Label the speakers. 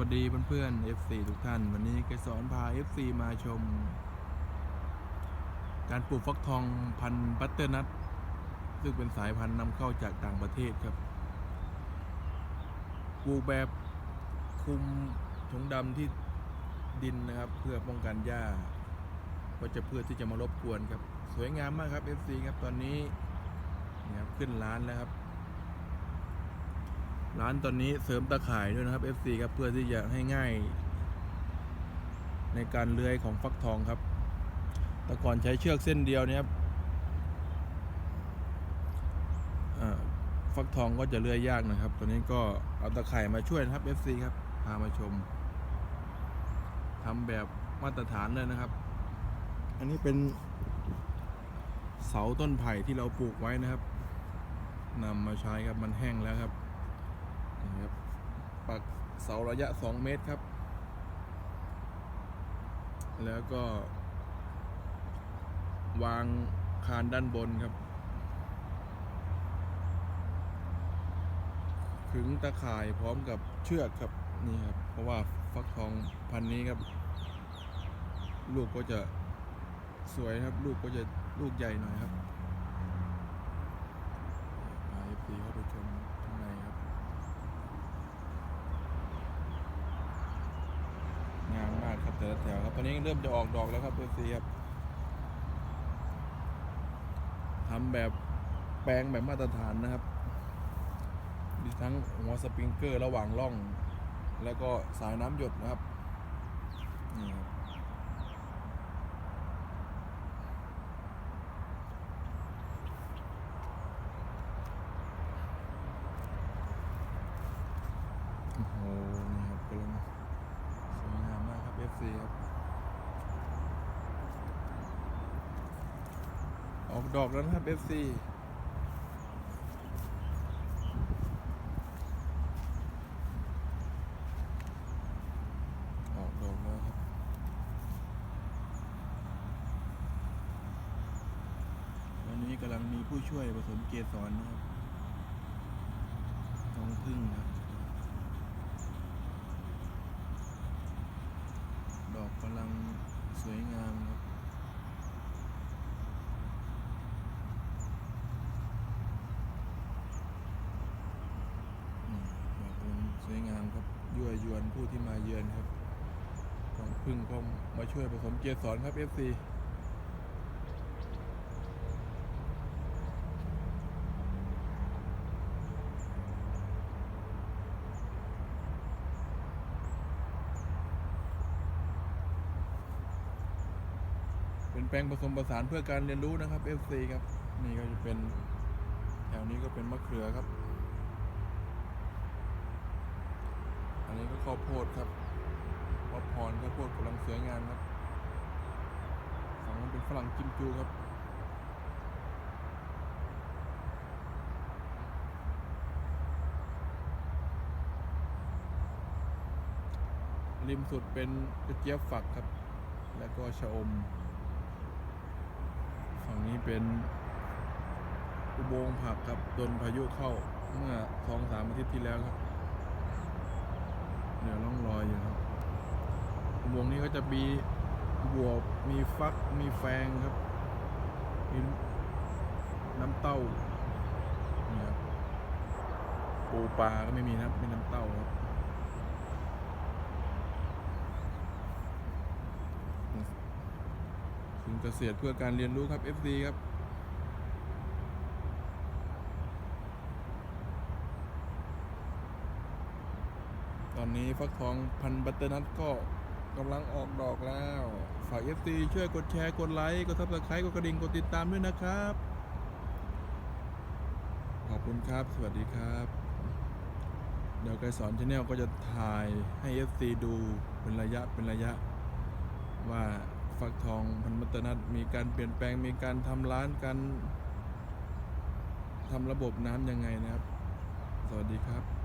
Speaker 1: วัสดีเพื่อนๆ FC ทุกท่าน วันนี้เกสรพา FC มาชม การปลูกฟักทองพันธุ์บัตเตอร์นัทซึ่งเป็นสายพันธุ์นำเข้าจากต่างประเทศครับปลูกแบบคุมถุงดำที่ดินนะครับ เพื่อป้องกันหญ้าก็จะเพื่อที่จะมารบกวนครับ สวยงามมากครับ FC ครับตอนนี้นี่ยครับขึ้นร้านแล้วครับ ร้านตอนนี้เสริมตะข่ายด้วยนะครับ FC ครับเพื่อที่จะให้ง่าย ในการเลื้อยของฟักทองครับ แต่ก่อนใช้เชือกเส้นเดียวเนี่ยครับฟักทองก็จะเลื้อยยากนะครับ ตอนนี้ก็เอาตะข่ายมาช่วยนะครับ FC ครับพามาชมทำแบบมาตรฐานเลยนะครับ อันนี้เป็นเสาต้นไผ่ที่เราปลูกไว้นะครับนำมาใช้ครับมันแห้งแล้วครับ ครับปักเสาระยะ 2 เมตรครับ แล้วก็ วางคานด้านบนครับ ขึงตะข่ายพร้อมกับเชือกครับนี่ครับ เพราะว่าฟักทองพันนี้ครับ ลูกก็จะสวยครับ ลูกก็จะลูกใหญ่หน่อยครับพาเอฟซีเข้าไปชมข้างในครับ งามมากครับ แต่ละแถวครับ ตอนนี้เริ่มจะออกดอกแล้วครับเพื่อนซีครับทำแบบแปลงแบบมาตรฐานนะครับ มีทั้งหัวสปริงเกอร์ระหว่างร่อง แล้วก็สายน้ำหยดนะครับนี่ครับโอ้โหนี่ครับกำลังสวยงามมากครับ FC ครับ ออกดอกแล้วนะครับ FC ออกดอกแล้วครับ วันนี้กำลังมีผู้ช่วยผสมเกสรนะครับน้องพึ่งครับ ดอ กำลังสวยงามครับนี่ดอกกำลังสวยงามครับยั่วยวนผู้ที่มาเยือนครับต้องพึ่งก็มาช่วยผสมเกสรครับ FC แปลงผสมผสานเพื่อการเรียนรู้นะครับ FC ครับ นี่ก็จะเป็นแถวนี้ก็เป็นมะเขือครับ อันนี้ก็ข้าวโพดครับวัดพรข้าวโพดกำลังสวยงามครับฝั่งนั้นเป็นฝรั่งกิมจูครับริมสุดเป็นกระเจี๊ยบฝักครับ แล้วก็ชะอม งนี้เป็นอุโมงค์ผักครับโดนพายุเข้าเมื่อสองสามอาทิตย์ที่แล้วครับเดี๋ยวล่องรอยอยู่ครับอุโมงค์นี้ก็จะมีบวบมีฟักมีแฟงครับมีน้ำเต้านี่ครับปูปลาก็ไม่มีนะครับมีน้ำเต้าครับ ถึง เกษตรเพื่อการเรียนรู้ครับ FD ครับตอนนี้ฟักทองพันบัตเตอร์นัทก็กำลังออกดอกแล้ว ฝาก FD ช่วยกดแชร์ กดไลค์ กดซับสไครต์กดกระดิ่ง กดติดตามด้วยนะครับ ขอบคุณครับ สวัสดีครับ เดี๋ยวไกรสอนชาแนลก็จะถ่ายให้ FC ดูเป็นระยะเป็นระยะว่า ฟักทองพันมัตนัดมีการเปลี่ยนแปลงมีการทำร้านการทำระบบน้ำยังไงนะครับ สวัสดีครับ